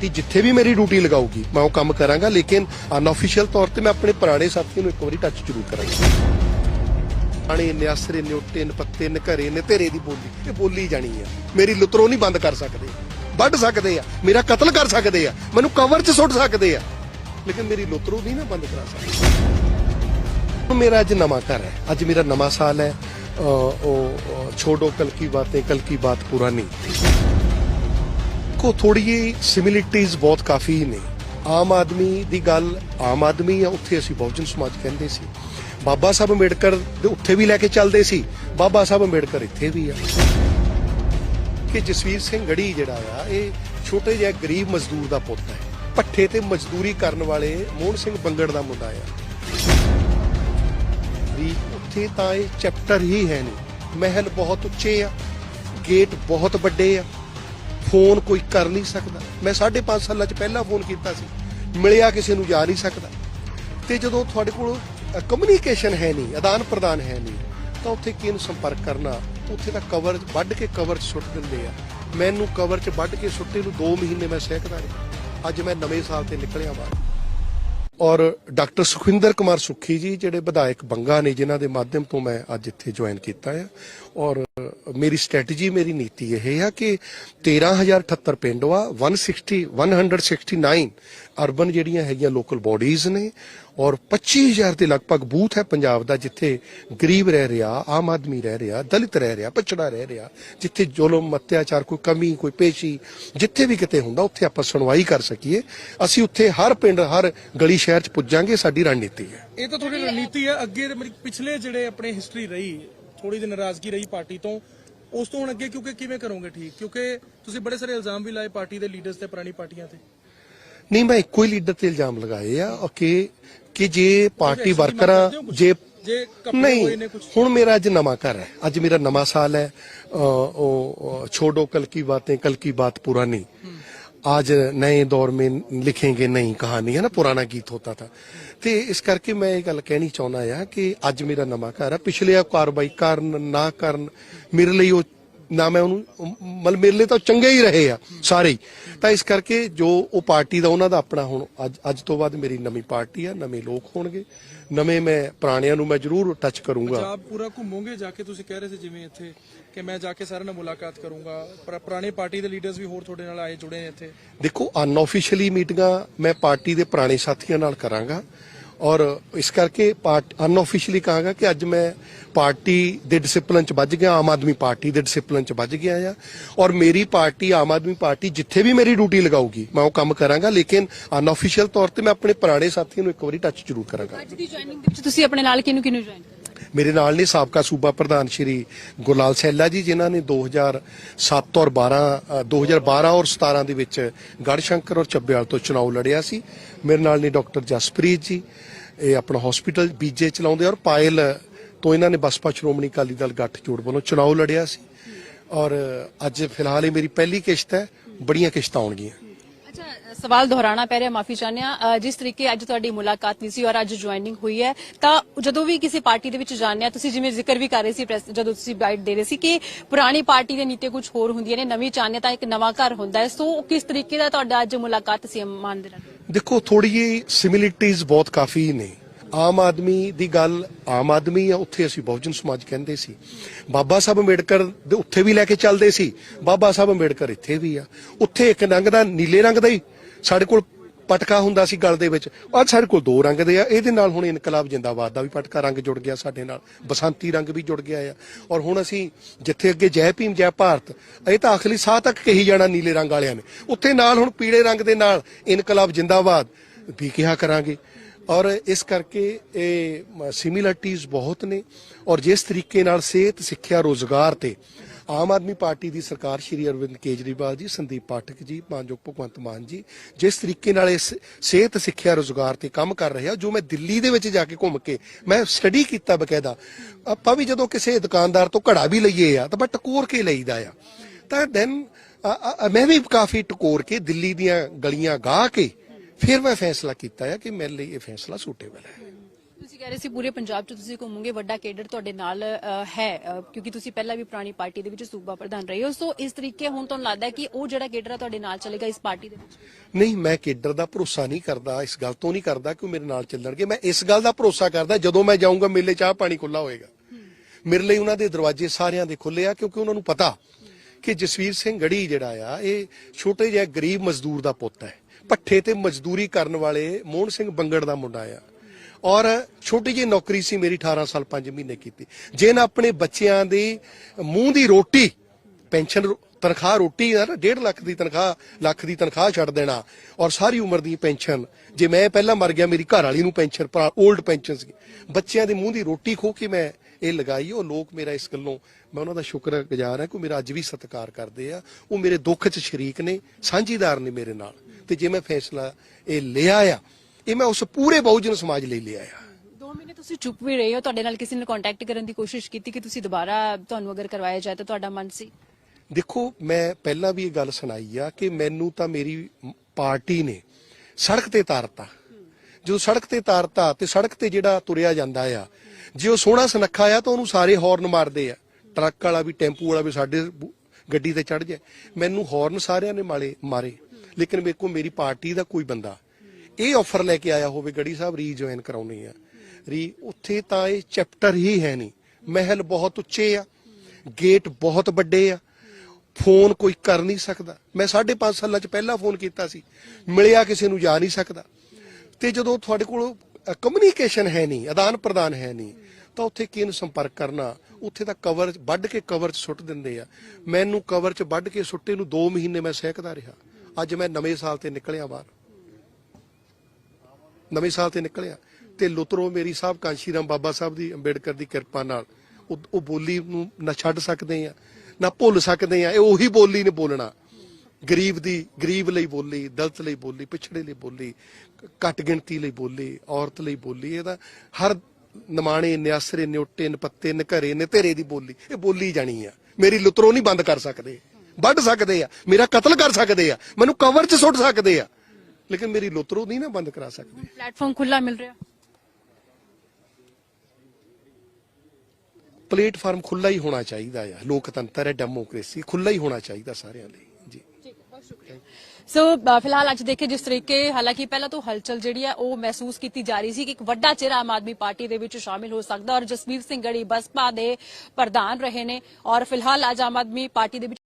ਕਿ ਜਿੱਥੇ ਵੀ ਮੇਰੀ ਡਿਊਟੀ ਲਗਾਊਗੀ, ਮੈਂ ਉਹ ਕੰਮ ਕਰਾਂਗਾ, ਲੇਕਿਨ ਅਨਆਫੀਸ਼ੀਅਲ ਤੌਰ ਤੇ ਮੈਂ ਆਪਣੇ ਪੁਰਾਣੇ ਸਾਥੀਆਂ ਨੂੰ ਇੱਕ ਵਾਰੀ ਟੱਚ ਜ਼ਰੂਰ ਕਰਾਂਗਾ। ਆਣੇ ਨਿਆਸਰੇ ਨਿਉਟੇ ਨੇ ਪੱਤੇ ਨੇ ਘਰੇ ਨੇ ਤੇਰੇ ਦੀ ਬੋਲੀ, ਇਹ ਬੋਲੀ ਜਾਣੀ ਆ। ਮੇਰੀ ਲੁਤਰੋ ਨਹੀਂ ਬੰਦ ਕਰ ਸਕਦੇ, ਵੱਢ ਸਕਦੇ ਆ, ਮੇਰਾ ਕਤਲ ਕਰ ਸਕਦੇ ਆ, ਮੈਨੂੰ ਕਵਰ 'ਚ ਸੁੱਟ ਸਕਦੇ ਆ, ਲੇਕਿਨ ਮੇਰੀ ਲੁਤਰੋ ਨਹੀਂ ਨਾ ਬੰਦ ਕਰਾ ਸਕਦੇ। ਮੇਰਾ ਅੱਜ ਨਵਾਂ ਘਰ ਹੈ, ਅੱਜ ਮੇਰਾ ਨਵਾਂ ਸਾਲ ਹੈ ਉਹ ਛੋੜੋ ਕਲ ਕੀ ਬਾतें ਕਲ ਕੀ ਬਾਤ ਨਹੀਂ ਕੋ ਥੋੜੀ ਸਿਮਿਲਿਟੀਜ਼ ਬਹੁਤ ਕਾਫੀ ਨੇ। ਆਮ ਆਦਮੀ ਦੀ ਗੱਲ ਆਮ ਆਦਮੀ ਆ, ਉੱਥੇ ਅਸੀਂ ਬਹੁਜਨ ਸਮਾਜ ਕਹਿੰਦੇ ਸੀ। ਬਾਬਾ ਸਾਹਿਬ ਅੰਬੇਡਕਰ ਦੇ ਉੱਥੇ ਵੀ ਲੈ ਕੇ ਚੱਲਦੇ ਸੀ, ਬਾਬਾ ਸਾਹਿਬ ਅੰਬੇਡਕਰ ਇੱਥੇ ਵੀ ਆ। ਕਿ ਜਸਵੀਰ ਸਿੰਘ ਗੜੀ ਜਿਹੜਾ ਆ, ਇਹ ਛੋਟੇ ਜਿਹੇ ਗਰੀਬ ਮਜ਼ਦੂਰ ਦਾ ਪੁੱਤ ਹੈ। ਪੱਠੇ ਤੇ ਮਜ਼ਦੂਰੀ ਕਰਨ ਵਾਲੇ ਮੋਹਨ ਸਿੰਘ ਬੰਗੜ ਦਾ ਮੁੰਡਾ ਆ। ਵੀ ਉੱਥੇ ਤਾਂ ਇਹ ਚੈਪਟਰ ਹੀ ਹੈ ਨਹੀਂ। ਮਹਿਲ ਬਹੁਤ ਉੱਚੇ ਆ ਗੇਟ ਬਹੁਤ ਵੱਡੇ ਆ। ਫੋਨ ਕੋਈ ਕਰ ਨਹੀਂ ਸਕਦਾ। ਮੈਂ 5.5 ਸਾਲਾਂ ਚ ਪਹਿਲਾ ਫੋਨ ਕੀਤਾ ਸੀ। ਮਿਲਿਆ ਕਿਸੇ ਨੂੰ ਜਾ ਨਹੀਂ ਸਕਦਾ। ਤੇ ਜਦੋਂ ਤੁਹਾਡੇ ਕੋਲ ਕਮਿਊਨੀਕੇਸ਼ਨ ਹੈ ਨਹੀਂ, ਆਦਾਨ ਪ੍ਰਦਾਨ ਹੈ ਨਹੀਂ, ਤਾਂ ਉੱਥੇ ਕਿਹਨੂੰ ਸੰਪਰਕ ਕਰਨਾ? ਉੱਥੇ ਤਾਂ ਕਵਰ ਵੱਢ ਕੇ ਕਵਰ 'ਚ ਸੁੱਟ ਦਿੰਦੇ ਆ। ਮੈਨੂੰ ਕਵਰ 'ਚ ਵੱਢ ਕੇ ਸੁੱਟੇ ਨੂੰ 2 ਮਹੀਨੇ ਮੈਂ ਸਹਿਕਦਾ ਰਿਹਾ। ਅੱਜ ਮੈਂ ਨਵੇਂ ਸਾਲ ਤੇ ਨਿਕਲਿਆ ਬਾਹਰ ਔਰ ਡਾਕਟਰ ਸੁਖਵਿੰਦਰ ਕੁਮਾਰ ਸੁੱਖੀ ਜੀ, ਜਿਹੜੇ ਵਿਧਾਇਕ ਬੰਗਾ ਨੇ, ਜਿਨ੍ਹਾਂ ਦੇ ਮਾਧਿਅਮ ਤੋਂ ਮੈਂ ਅੱਜ ਇੱਥੇ ਜੁਆਇਨ ਕੀਤਾ ਹੈ ਔਰ ਮੇਰੀ ਸਟ੍ਰੈਟਜੀ ਮੇਰੀ ਨੀਤੀ ਇਹ ਹੈ ਕਿ 13078 ਪਿੰਡ ਵਾ 160 169 ਅਰਬਨ ਜਿਹੜੀਆਂ ਹੈਗੀਆਂ ਲੋਕਲ ਬਾਡੀਜ਼ ਨੇ ਔਰ 25000 ਦੇ ਲਗਭਗ ਬੂਥ ਹੈ ਪੰਜਾਬ ਦਾ ਜਿੱਥੇ ਗਰੀਬ ਰਹਿ ਰਿਹਾ, ਆਮ ਆਦਮੀ ਰਹਿ ਰਿਹਾ, ਦਲਿਤ ਰਹਿ ਰਿਹਾ, ਪਛੜਾ ਰਹਿ ਰਿਹਾ, ਜਿੱਥੇ ਜ਼ੁਲਮ, ਅਤਿਆਚਾਰ, ਕੋਈ ਕਮੀ, ਕੋਈ ਪੇਸ਼ੀ ਜਿੱਥੇ ਵੀ ਕਿਤੇ ਹੁੰਦਾ, ਉੱਥੇ ਆਪਾਂ ਸੁਣਵਾਈ ਕਰ ਸਕੀਏ। ਅਸੀਂ ਉੱਥੇ ਹਰ ਪਿੰਡ, ਹਰ ਗਲੀ ਸ਼ਹਿਰ ਚ ਪੁੱਜਾਂਗੇ, ਸਾਡੀ ਰਣਨੀਤੀ ਹੈ। ਇਹ ਤਾਂ ਤੁਹਾਡੀ ਰਣਨੀਤੀ ਹੈ। ਅੱਗੇ ਪਿਛਲੇ ਜਿਹੜੇ ਆਪਣੇ ਹਿਸਟਰੀ ਰਹੀ ਥੋੜੀ ਜਿਹੀ ਨਾਰਾਜ਼ਗੀ ਰਹੀ ਪਾਰਟੀ ਤੋਂ, ਉਸ ਤੋਂ ਹੁਣ ਅੱਗੇ ਕਿਉਂਕਿ ਕਿਵੇਂ ਕਰੋਗੇ ਠੀਕ? ਕਿਉਂਕਿ ਤੁਸੀਂ ਬੜੇ ਸਾਰੇ ਇਲਜ਼ਾਮ ਵੀ ਲਾਏ ਪਾਰਟੀ ਦੇ ਲੀਡਰਸ ਤੇ ਪੁਰਾਣੀ ਪਾਰਟੀਆਂ ਤੇ। ਨਹੀਂ ਮੈਂ ਇੱਕੋ ਹੀ ਲੀਡਰ ਤੇ ਇਲਜ਼ਾਮ ਲਗਾਏ ਆ ਕਿ ਕਿ ਜੇ ਪਾਰਟੀ ਵਰਕਰਾਂ ਜੇ ਜੇ ਕੱਪੜੇ ਹੋਏ ਨੇ ਨਹੀਂ ਕੁਝ ਹੁਣ ਮੇਰਾ ਅੱਜ ਨਵਾਂ ਘਰ ਹੈ ਅੱਜ ਮੇਰਾ ਨਵਾਂ ਸਾਲ ਹੈ ਅ, ਉਹ ਅ, छोड़ो कल की बातें कल की बात पुरानी आज नए दौर में लिखेंगे नई कहानी है ना पुराना गीत होता था ਤੇ ਇਸ ਕਰਕੇ ਮੈਂ ਇਹ ਗੱਲ ਕਹਿਣੀ ਚਾਹੁੰਦਾ ਆ ਕਿ ਅੱਜ ਮੇਰਾ ਨਵਾਂ ਘਰ ਆ ਪਿਛਲੇ ਆ ਕਾਰਵਾਈ ਕਰਨ ਨਾ ਕਰਨ ਮੇਰੇ ਲਈ ਉਹ ਨਾ ਮੈਂ ਉਹਨੂੰ ਮਤਲਬ ਮੇਰੇ ਲਈ ਤਾਂ ਚੰਗੇ ਹੀ ਰਹੇ ਆ ਸਾਰੇ ਤਾਂ ਇਸ ਕਰਕੇ ਜੋ ਉਹ ਪਾਰਟੀ ਦਾ ਉਹਨਾਂ ਦਾ ਆਪਣਾ ਹੁਣ ਅੱਜ ਅੱਜ ਤੋਂ ਬਾਅਦ ਮੇਰੀ ਨਵੀਂ ਪਾਰਟੀ ਆ ਨਵੇਂ ਲੋਕ ਹੋਣਗੇ। ਨਵੇਂ ਮੈਂ ਪੁਰਾਣਿਆਂ ਨੂੰ ਮੈਂ ਜ਼ਰੂਰ ਟੱਚ ਕਰੂੰਗਾ। ਪੰਜਾਬ ਪੂਰਾ ਘੁੰਮੋਗੇ ਜਾ ਕੇ? ਤੁਸੀਂ ਕਹਿ ਰਹੇ ਸੀ ਜਿਵੇਂ ਇੱਥੇ ਕਿ ਮੈਂ ਜਾ ਕੇ ਸਾਰਿਆਂ ਨਾਲ ਮੁਲਾਕਾਤ ਕਰੂੰਗਾ। ਪਰ ਪੁਰਾਣੇ ਪਾਰਟੀ ਦੇ ਲੀਡਰਸ ਵੀ ਹੋਰ ਤੁਹਾਡੇ ਨਾਲ ਆਏ ਜੁੜੇ ਨੇ ਇੱਥੇ। ਦੇਖੋ ਅਨਆਫੀਸ਼ੀਅਲੀ ਮੀਟਿੰਗਾਂ ਮੈਂ ਪਾਰਟੀ ਦੇ ਪੁਰਾਣੇ ਸਾਥੀਆਂ ਨਾਲ ਕਰਾਂਗਾ। ਔਰ ਇਸ ਕਰਕੇ ਪਾਰਟ ਅਨਆਫੀਸ਼ੀਅਲੀ ਕਹਾਂਗਾ ਕਿ ਅੱਜ ਮੈਂ ਪਾਰਟੀ ਦੇ ਡਿਸਪਲਿਨ ਚ ਵੱਜ ਗਿਆ, ਆਮ ਆਦਮੀ ਪਾਰਟੀ ਦੇ ਡਿਸਪਲਿਨ ਚ ਵੱਜ ਗਿਆ ਆ। ਔਰ ਮੇਰੀ ਪਾਰਟੀ, ਆਮ ਆਦਮੀ ਪਾਰਟੀ ਜਿੱਥੇ ਵੀ ਮੇਰੀ ਡਿਊਟੀ ਲਗਾਊਗੀ, ਮੈਂ ਉਹ ਕੰਮ ਕਰਾਂਗਾ, ਲੇਕਿਨ ਅਨਆਫੀਸ਼ੀਅਲ ਤੌਰ ਤੇ ਮੈਂ ਆਪਣੇ ਪੁਰਾਣੇ ਸਾਥੀਆਂ ਨੂੰ ਇੱਕ ਵਾਰੀ ਟੱਚ ਜ਼ਰੂਰ ਕਰਾਂਗਾ। ਅੱਜ ਦੀ ਜੁਆਇਨਿੰਗ ਦੇ ਵਿੱਚ ਤੁਸੀਂ ਆਪਣੇ ਨਾਲ ਕਿਹਨੂੰ ਕਿਹਨੂੰ ਜੁਆਇਨ ਮੇਰੇ ਨਾਲ ਨੇ ਸਾਬਕਾ ਸੂਬਾ ਪ੍ਰਧਾਨ ਸ਼੍ਰੀ ਗੁਰਲਾਲ ਸੈਲਾ ਜੀ ਜਿਨ੍ਹਾਂ ਨੇ 2007 ਔਰ 12 ਅ, 2012 ਔਰ 17 ਦੇ ਵਿੱਚ ਗੜਸ਼ੰਕਰ ਔਰ ਚੱਬੇਵਾਲ ਤੋਂ ਚੁਣਾਵ ਲੜਿਆ ਸੀ। ਮੇਰੇ ਨਾਲ ਨੇ ਡਾਕਟਰ ਜਸਪ੍ਰੀਤ ਜੀ ਇਹ ਆਪਣਾ ਹਸਪੀਟਲ ਬੀਜੇ ਚਲਾਉਂਦੇ ਔਰ ਪਾਇਲ ਤੋਂ ਇਹਨਾਂ ਨੇ ਬਸਪਾ ਸ਼੍ਰੋਮਣੀ ਅਕਾਲੀ ਦਲ ਗੱਠਜੋੜ ਵੱਲੋਂ ਚੁਣਾਵ ਲੜਿਆ ਸੀ। ਔਰ ਅੱਜ ਫਿਲਹਾਲ ਇਹ ਮੇਰੀ ਪਹਿਲੀ ਕਿਸ਼ਤ ਹੈ ਬੜੀਆਂ ਕਿਸ਼ਤਾਂ ਆਉਣਗੀਆਂ। ਸਵਾਲ ਦੁਹਰਾਣਾ ਪੈ ਰਿਹਾ, ਮਾਫੀ ਚਾਹੁੰਦੇ ਆ ਜਿਸ ਤਰੀਕੇ ਅੱਜ ਤੁਹਾਡੀ ਮੁਲਾਕਾਤ ਨਹੀਂ ਸੀ ਔਰ ਅੱਜ ਜੁਆਇਨਿੰਗ ਹੋਈ ਹੈ, ਤਾਂ ਜਦੋਂ ਵੀ ਕਿਸੇ ਪਾਰਟੀ ਦੇ ਵਿੱਚ ਜਾਂਦੇ ਆ ਤੁਸੀਂ ਜਿਵੇਂ ਜ਼ਿਕਰ ਵੀ ਕਰ ਰਹੇ ਸੀ ਜਦੋਂ ਤੁਸੀਂ ਬਾਈਟ ਦੇ ਰਹੇ ਸੀ ਕਿ ਪੁਰਾਣੀ ਪਾਰਟੀ ਦੇ ਨੀਤੀ ਕੁਝ ਹੋਰ ਹੁੰਦੀਆਂ ਨੇ, ਨਵੀਂ ਚਾਹੁੰਦੇ ਤਾਂ ਇੱਕ ਨਵਾਂ ਘਰ ਹੁੰਦਾ ਹੈ। ਸੋ ਕਿਸ ਤਰੀਕੇ ਦਾ ਤੁਹਾਡਾ ਅੱਜ ਮੁਲਾਕਾਤ ਸੀ ਮਾਨ ਨਾਲ? ਦੇਖੋ ਥੋੜੀ ਜਿਹੀ ਸਿਮਿਲਿਟੀਜ਼ ਬਹੁਤ ਕਾਫੀ ਨੇ। ਆਮ ਆਦਮੀ ਦੀ ਗੱਲ ਆਮ ਆਦਮੀ ਆ, ਉੱਥੇ ਅਸੀਂ ਬਹੁਜਨ ਸਮਾਜ ਕਹਿੰਦੇ ਸੀ। ਬਾਬਾ ਸਾਹਿਬ ਅੰਬੇਡਕਰ ਦੇ ਉੱਥੇ ਵੀ ਲੈ ਕੇ ਚੱਲਦੇ ਸੀ, ਬਾਬਾ ਸਾਹਿਬ ਅੰਬੇਡਕਰ ਇੱਥੇ ਵੀ ਆ। ਉੱਥੇ ਇੱਕ ਰੰਗ ਦਾ ਨੀਲੇ ਰੰਗ ਦਾ ਹੀ ਸਾਡੇ ਕੋਲ ਪਟਕਾ ਹੁੰਦਾ ਸੀ ਗਲ ਦੇ ਵਿੱਚ। ਅੱਜ ਸਾਡੇ ਕੋਲ ਦੋ ਰੰਗ ਦੇ ਆ। ਇਹਦੇ ਨਾਲ ਹੁਣ ਇਨਕਲਾਬ ਜਿੰਦਾਬਾਦ ਦਾ ਵੀ ਪਟਕਾ ਰੰਗ ਜੁੜ ਗਿਆ ਸਾਡੇ ਨਾਲ। ਬਸੰਤੀ ਰੰਗ ਵੀ ਜੁੜ ਗਿਆ ਆ। ਔਰ ਹੁਣ ਅਸੀਂ ਜਿੱਥੇ ਅੱਗੇ ਜੈ ਭੀਮ, ਜੈ ਭਾਰਤ, ਇਹ ਤਾਂ ਆਖਰੀ ਸਾਹ ਤੱਕ ਕਹੀ ਜਾਣਾ ਨੀਲੇ ਰੰਗ ਵਾਲਿਆਂ ਨੇ। ਉੱਥੇ ਨਾਲ ਹੁਣ ਪੀਲੇ ਰੰਗ ਦੇ ਨਾਲ ਇਨਕਲਾਬ ਜਿੰਦਾਬਾਦ। ਵੀ ਕਿਹਾ ਕਰਾਂਗੇ। ਔਰ ਇਸ ਕਰਕੇ ਇਹ ਸਿਮਿਲਰਿਟੀਜ਼ ਬਹੁਤ ਨੇ। ਔਰ ਜਿਸ ਤਰੀਕੇ ਨਾਲ ਸਿਹਤ, ਸਿੱਖਿਆ, ਰੋਜ਼ਗਾਰ ਤੇ ਆਮ ਆਦਮੀ ਪਾਰਟੀ ਦੀ ਸਰਕਾਰ ਸ਼੍ਰੀ ਅਰਵਿੰਦ ਕੇਜਰੀਵਾਲ ਜੀ, ਸੰਦੀਪ ਪਾਠਕ ਜੀ, ਮਾਨਯੋਗ ਭਗਵੰਤ ਮਾਨ ਜੀ, ਜਿਸ ਤਰੀਕੇ ਨਾਲ ਇਸ ਸਿਹਤ, ਸਿੱਖਿਆ, ਰੋਜ਼ਗਾਰ ਤੇ ਕੰਮ ਕਰ ਰਿਹਾ ਜੋ ਮੈਂ ਦਿੱਲੀ ਦੇ ਵਿੱਚ ਜਾ ਕੇ ਘੁੰਮ ਕੇ, ਮੈਂ ਸਟੱਡੀ ਕੀਤਾ ਬਕਾਇਦਾ। ਆਪਾਂ ਵੀ ਜਦੋਂ ਕਿਸੇ ਦੁਕਾਨਦਾਰ ਤੋਂ ਘੜਾ ਵੀ ਲਈਏ ਆ, ਤਾਂ ਬਟ ਟਕੋਰ ਕੇ ਲਈਦਾ ਆ। ਤਾਂ ਦੈਨ ਮੈਂ ਵੀ ਕਾਫੀ ਟਕੋਰ ਕੇ ਦਿੱਲੀ ਦੀਆਂ ਗਲੀਆਂ ਗਾਹ ਕੇ, ਫਿਰ ਮੈਂ ਫੈਸਲਾ ਕੀਤਾ ਹੈ ਕਿ ਮੇਰੇ ਲਈ ਇਹ ਫੈਸਲਾ ਸੂਟੇਬਲ ਹੈ। ਤੁਸੀਂ ਕਹਿ ਰਹੇ ਸੀ ਪੂਰੇ ਪੰਜਾਬ 'ਚ ਤੁਸੀਂ ਘੁੰਮੋਗੇ, ਵੱਡਾ ਕੇਡਰ ਤੁਹਾਡੇ ਨਾਲ ਹੈ ਕਿਉਂਕਿ ਤੁਸੀਂ ਪਹਿਲਾਂ ਵੀ ਪੁਰਾਣੀ ਪਾਰਟੀ ਦੇ ਵਿੱਚ ਸੂਬਾ ਪ੍ਰਧਾਨ ਰਹੇ ਹੋ। ਸੋ ਇਸ ਤਰੀਕੇ ਹੁਣ ਤੁਹਾਨੂੰ ਲੱਗਦਾ ਕਿ ਉਹ ਜਿਹੜਾ ਕੇਡਰ ਆ ਤੁਹਾਡੇ ਨਾਲ ਚੱਲੇਗਾ ਇਸ ਪਾਰਟੀ ਦੇ ਵਿੱਚ? ਨਹੀਂ, ਮੈਂ ਕੇਡਰ ਦਾ ਭਰੋਸਾ ਨਹੀਂ ਕਰਦਾ, ਇਸ ਗੱਲ ਤੋਂ ਨਹੀਂ ਕਰਦਾ ਕਿ ਮੇਰੇ ਨਾਲ ਚੱਲਣਗੇ। ਮੈਂ ਇਸ ਗੱਲ ਦਾ ਭਰੋਸਾ ਕਰਦਾ, ਜਦੋਂ ਮੈਂ ਜਾਊਂਗਾ, ਮੇਲੇ ਚਾਹ ਪਾਣੀ ਖੁੱਲਾ ਹੋਏਗਾ। ਮੇਰੇ ਲਈ ਉਹਨਾਂ ਦੇ ਦਰਵਾਜ਼ੇ ਸਾਰਿਆਂ ਦੇ ਖੁੱਲੇ ਆ, ਕਿਉਂਕਿ ਉਹਨਾਂ ਨੂੰ ਪਤਾ ਕਿ ਜਸਵੀਰ ਸਿੰਘ ਗੜੀ ਜਿਹੜਾ ਆ, ਇਹ ਛੋਟੇ ਜਿਹੇ ਗਰੀਬ ਮਜ਼ਦੂਰ ਦਾ ਪੁੱਤ ਹੈ। ਪੱਠੇ ਤੇ ਮਜ਼ਦੂਰੀ ਕਰਨ ਵਾਲੇ ਮੋਹਨ ਸਿੰਘ ਬੰਗੜ ਦਾ ਮੁੰਡਾ ਆ। ਔਰ ਛੋਟੀ ਜਿਹੀ ਨੌਕਰੀ ਸੀ ਮੇਰੀ 18 ਸਾਲ 5 ਮਹੀਨੇ ਕੀਤੀ। ਜੇ ਨਾ ਆਪਣੇ ਬੱਚਿਆਂ ਦੀ ਮੂੰਹ ਦੀ ਰੋਟੀ, ਪੈਨਸ਼ਨ ਤਨਖਾਹ ਰੋਟੀ ਆ 1.5 ਲੱਖ ਦੀ ਤਨਖਾਹ, ਲੱਖ ਦੀ ਤਨਖਾਹ ਛੱਡ ਦੇਣਾ ਔਰ ਸਾਰੀ ਉਮਰ ਦੀ ਪੈਨਸ਼ਨ। ਜੇ ਮੈਂ ਪਹਿਲਾਂ ਮਰ ਗਿਆ, ਮੇਰੀ ਘਰ ਵਾਲੀ ਨੂੰ ਪੈਨਸ਼ਨ 올ਡ ਪੈਨਸ਼ਨ ਸੀ। ਬੱਚਿਆਂ ਦੇ ਮੂੰਹ ਦੀ ਰੋਟੀ ਖੋ ਕੇ ਮੈਂ ਇਹ ਲਗਾਈ, ਉਹ ਲੋਕ ਮੇਰਾ ਇਸ ਗੱਲੋਂ, ਮੈਂ ਉਹਨਾਂ ਦਾ ਸ਼ੁਕਰਗੁਜ਼ਾਰ ਹਾਂ ਕਿ ਉਹ ਮੇਰਾ ਅੱਜ ਵੀ ਸਤਿਕਾਰ ਕਰਦੇ ਆ। ਉਹ ਮੇਰੇ ਦੁੱਖ 'ਚ ਸ਼ਰੀਕ ਨੇ, ਸਾਂਝੀਦਾਰ ਨੇ ਮੇਰੇ ਨਾਲ। ਤੇ ਜੇ ਮੈਂ ਫੈਸਲਾ ਇਹ ਲਿਆ ਆ ਇਹ ਮੈਂ ਉਸ ਪੂਰੇ ਬਹੁਜਨ ਸਮਾਜ ਲਈ ਲਿਆ ਆ ਦੋ ਮਹੀਨੇ ਤੁਸੀਂ ਚੁੱਪ ਵੀ ਰਹੇ ਹੋ ਤੁਹਾਡੇ ਨਾਲ ਕਿਸੇ ਨੇ ਕੰਟੈਕਟ ਕਰਨ ਦੀ ਕੋਸ਼ਿਸ਼ ਕੀਤੀ ਕਿ ਤੁਸੀਂ ਦੁਬਾਰਾ ਤੁਹਾਨੂੰ ਅਗਰ ਕਰਵਾਇਆ ਜਾਏ ਤਾਂ ਤੁਹਾਡਾ ਮਨ ਸੀ? ਦੇਖੋ ਮੈਂ ਪਹਿਲਾਂ ਵੀ ਇਹ ਗੱਲ ਸੁਣਾਈ ਆ ਕਿ ਮੈਨੂੰ ਤਾਂ ਮੇਰੀ ਪਾਰਟੀ ਨੇ ਸੜਕ ਤੇ ਤਾਰਤਾ। ਜਦੋਂ ਸੜਕ ਤੇ ਤਾਰਤਾ ਤੇ ਸੜਕ ਤੇ ਜਿਹੜਾ ਤੁਰਿਆ ਜਾਂਦਾ ਆ ਜੇ ਉਹ ਸੋਹਣਾ ਸੁਨੱਖਾ ਆ ਤਾਂ ਉਹਨੂੰ ਸਾਰੇ ਹਾਰਨ ਮਾਰਦੇ ਆ। ਟਰੱਕ ਵਾਲਾ ਵੀ ਟੈਂਪੂ ਵਾਲਾ ਵੀ ਸਾਡੇ ਗੱਡੀ ਤੇ ਚੜ ਜਾਏ। ਮੈਨੂੰ ਹਾਰਨ ਸਾਰਿਆਂ ਨੇ ਮਾਲੇ ਮਾਰੇ। ਲੇਕਿਨ ਮੇਰੇ ਮੇਰੀ ਪਾਰਟੀ ਦਾ ਕੋਈ ਬੰਦਾ ਇਹ ਆਫਰ ਲੈ ਕੇ ਆਇਆ ਹੋਵੇ ਗੜੀ ਸਾਹਿਬ ਰੀਜੁਆਇਨ ਕਰਾਉਣੀ ਆ ਰੀ, ਉੱਥੇ ਤਾਂ ਇਹ ਚੈਪਟਰ ਹੀ ਹੈ ਨਹੀਂ। ਮਹਿਲ ਬਹੁਤ ਉੱਚੇ ਆ ਗੇਟ ਬਹੁਤ ਵੱਡੇ ਆ। ਫੋਨ ਕੋਈ ਕਰ ਨਹੀਂ ਸਕਦਾ। ਮੈਂ 5.5 ਸਾਲਾਂ ਚ ਪਹਿਲਾ ਫੋਨ ਕੀਤਾ ਸੀ। ਮਿਲਿਆ ਕਿਸੇ ਨੂੰ ਜਾ ਨਹੀਂ ਸਕਦਾ। ਤੇ ਜਦੋਂ ਤੁਹਾਡੇ ਕੋਲ ਕਮਿਊਨੀਕੇਸ਼ਨ ਹੈ ਨਹੀਂ, ਆਦਾਨ ਪ੍ਰਦਾਨ ਹੈ ਨਹੀਂ, ਤਾਂ ਉੱਥੇ ਕਿਹਨੂੰ ਸੰਪਰਕ ਕਰਨਾ? ਉੱਥੇ ਤਾਂ ਕਵਰ ਵੱਢ ਕੇ ਕਵਰ ਚ ਸੁੱਟ ਦਿੰਦੇ ਆ। ਮੈਨੂੰ ਕਵਰ ਚ ਵੱਢ ਕੇ ਸੁੱਟੇ ਨੂੰ 2 ਮਹੀਨੇ ਮੈਂ ਸਹਿਕਦਾ ਰਿਹਾ। ਅੱਜ ਮੈਂ ਨਵੇਂ ਸਾਲ ਤੇ ਨਿਕਲਿਆ ਬਾਹਰ। ਨਵੇਂ ਸਾਲ ਤੇ ਨਿਕਲਿਆ। ਤੇ ਲੁਤਰੋ ਮੇਰੀ ਸਾਹਿਬ ਕਾਂਸ਼ੀ ਰਾਮ ਬਾਬਾ ਸਾਹਿਬ ਦੀ ਅੰਬੇਡਕਰ ਦੀ ਕਿਰਪਾ ਨਾਲ ਉਹ ਬੋਲੀ ਨੂੰ ਨਾ ਛੱਡ ਸਕਦੇ ਆ, ਨਾ ਭੁੱਲ ਸਕਦੇ ਆ, ਇਹ ਉਹੀ ਬੋਲੀ ਨੇ ਬੋਲਣਾ। ਗਰੀਬ ਦੀ ਗਰੀਬ ਲਈ ਬੋਲੀ, ਦਲਤ ਲਈ ਬੋਲੀ, ਪਿਛੜੇ ਲਈ ਬੋਲੀ, ਘੱਟ ਗਿਣਤੀ ਲਈ ਬੋਲੀ, ਔਰਤ ਲਈ ਬੋਲੀ ਇਹਦਾ ਹਰ ਨਮਾਣੇ, ਨਿਆਸਰੇ, ਨਿਉਟੇ, ਨਪੱਤੇ, ਨਘਰੇ ਨੇ ਤੇਰੇ ਦੀ ਬੋਲੀ, ਇਹ ਬੋਲੀ ਜਾਣੀ ਆ। ਮੇਰੀ ਲੁਤਰੋ ਨਹੀਂ ਬੰਦ ਕਰ ਸਕਦੇ। ਵੱਢ ਸਕਦੇ ਆ। ਮੇਰਾ ਕਤਲ ਕਰ ਸਕਦੇ ਆ। ਮੈਨੂੰ ਕਵਰ 'ਚ ਸੁੱਟ ਸਕਦੇ ਆ। ਲੇਕਿਨ ਮੇਰੀ ਲੁਤਰੋ ਨਹੀਂ ਨਾ ਬੰਦ ਕਰਾ ਸਕਦੇ। ਪਲੇਟਫਾਰਮ ਖੁੱਲਾ ਮਿਲ ਰਿਹਾ। ਪਲੇਟਫਾਰਮ ਖੁੱਲਾ ਹੀ ਹੋਣਾ ਚਾਹੀਦਾ ਆ। ਲੋਕਤੰਤਰ ਹੈ ਡੈਮੋਕ੍ਰੇਸੀ ਖੁੱਲਾ ਹੀ ਹੋਣਾ ਚਾਹੀਦਾ ਸਾਰਿਆਂ ਲਈ। ਜੀ। ਸੋ ਫਿਲਹਾਲ ਅੱਜ ਦੇਖੇ ਜਿਸ ਤਰੀਕੇ ਹਾਲਾਂਕਿ ਪਹਿਲਾਂ ਤੋਂ ਹਲਚਲ ਜਿਹੜੀ ਹੈ ਉਹ ਮਹਿਸੂਸ ਕੀਤੀ ਜਾ ਰਹੀ ਸੀ ਕਿ ਇੱਕ ਵੱਡਾ ਚਿਹਰਾ ਆਮ ਆਦਮੀ ਪਾਰਟੀ ਦੇ ਵਿੱਚ ਸ਼ਾਮਿਲ ਹੋ ਸਕਦਾ ਔਰ ਜਸਵੀਰ ਸਿੰਘ ਗੜੀ ਬਸਪਾ ਦੇ ਪ੍ਰਧਾਨ ਰਹੇ ਨੇ ਔਰ ਫਿਲਹਾਲ ਅੱਜ ਆਮ ਆਦਮੀ ਪਾਰਟੀ ਦੇ ਵਿੱਚ